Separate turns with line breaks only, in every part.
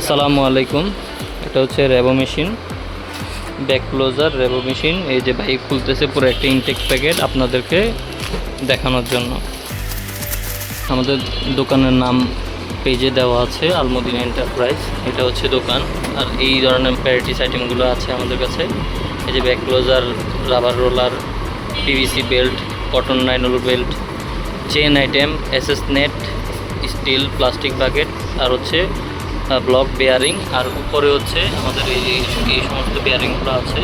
আসসালামু আলাইকুম। এটা হচ্ছে রেবো মেশিন ব্যাক ক্লোজার রেবো মেশিন এই যে ভাই খুলতেছে পুরো একটা ইনটেক প্যাকেট আপনাদেরকে দেখানোর জন্য। আমাদের দোকানের নাম পেজে দেওয়া আছে, আলমদিনা এন্টারপ্রাইজ এটা হচ্ছে দোকান। আর এই ধরনের প্যারিটিস আইটেমগুলো আছে আমাদের কাছে। এই যে bag closer rubber roller PVC belt cotton nylon belt chain item SS net steel plastic bucket আর হচ্ছে ব্লক বেয়ারিং আর উপরে হচ্ছে আমাদের এই এই- সমস্ত বেয়ারিংগুলো আছে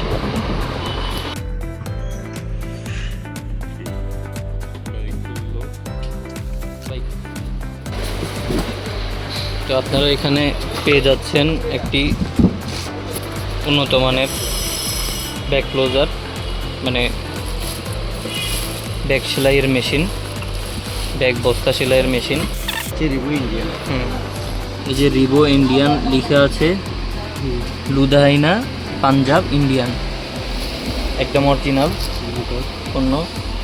তো আপনারা এখানে পেয়ে যাচ্ছেন একটি উন্নত মানের ব্যাক ক্লোজার মানে ব্যাগ সেলাইয়ের মেশিন ব্যাগ বস্তা সেলাইয়ের মেশিন হুম। এই যে রিবো ইন্ডিয়ান লিখা আছে। লুধাইনা পাঞ্জাব ইন্ডিয়ান। একদম অরিজিনাল অন্য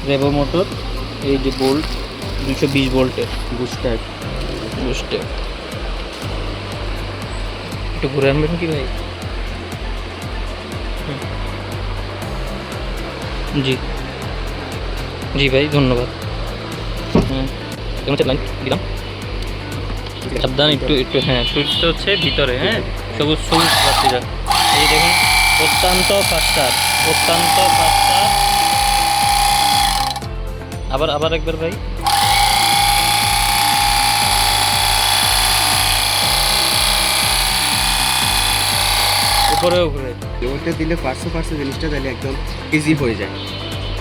রেবো মোটর এই যে বোল্ট দুশো বিশ বোল্টের।
বুস্টার।
বুস্টে একটু ঘুরে আনবেন কি ভাই? জি। জি ভাই ধন্যবাদ। হ্যাঁ দিলাম। সাবধান একটু একটু হ্যাঁ সুইচটা হচ্ছে ভিতরে হ্যাঁ সবুজ সবুজ বাতিটা এই দেখুন অত্যন্ত ফাস্টার অত্যন্ত ফাস্টার। আবার আবার একবার ভাই। উপরে উপরে
ওটা দিলে পাঁচশো পাঁচশো জিনিসটা তাহলে একদম ইজি হয়ে যায়।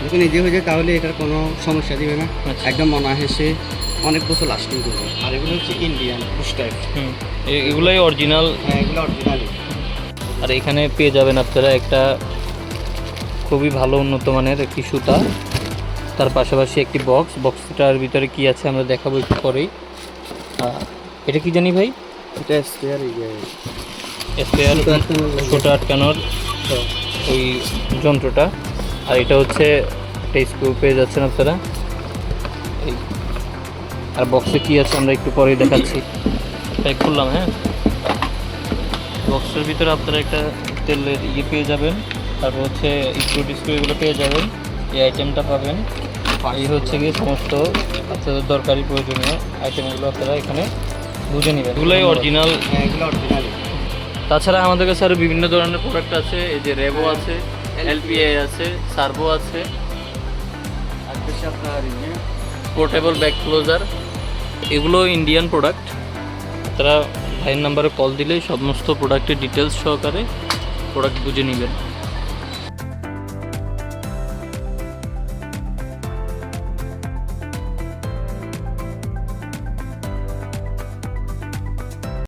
যখন ইজি হয়ে যায় তাহলে এটার কোনো সমস্যা দিবে না।
আচ্ছা।
একদম অনায়াসে অনেক বছর লাস্টিং করবে। আর এগুলো হচ্ছে ইন্ডিয়ান
হুম। এ- এগুলোই অরিজিনাল
হ্যাঁ এগুলো অরিজিনালি
আর এখানে পেয়ে যাবেন আপনারা একটা খুবই ভালো উন্নত মানের একটি সুতা তার পাশাপাশি একটি বক্স বক্সটার ভিতরে কি আছে আমরা দেখাবো একটু পরেই। এটা কি জানি ভাই?
এটা স্পেয়ার
স্পেয়ার
সুতো আটকানোর
ওই যন্ত্রটা। আর এটা হচ্ছে একটা স্ক্রু পেয়ে যাচ্ছেন আপনারা। এই আর বক্সে কি আছে আমরা একটু পরেই দেখাচ্ছি। প্যাক করলাম হ্যাঁ। বক্সের ভিতরে আপনারা একটা তেলের ইয়ে পেয়ে যাবেন তারপর হচ্ছে স্ক্রু টিস্ক্রু এগুলো পেয়ে যাবেন এই আইটেমটা পাবেন। এই হচ্ছে গিয়ে সমস্ত আপনাদের দরকারি প্রয়োজনীয় আইটেমগুলো আপনারা এখানে বুঝে নেবেন। এগুলোই অরিজিনাল
হ্যাঁ এগুলো অরিজিনালি
তাছাড়া আমাদের কাছে আরও বিভিন্ন ধরনের প্রোডাক্ট আছে এই যে রেবো আছে এলপিআই আছে সার্ভো আছে।
ইয়ে
পোর্টেবল ব্যাক ক্লোজার এগুলো ইন্ডিয়ান প্রোডাক্ট তারা ভাইয়ের নাম্বারে কল দিলেই সমস্ত প্রোডাক্টের ডিটেলস সহকারে প্রোডাক্ট বুঝে নেবেন।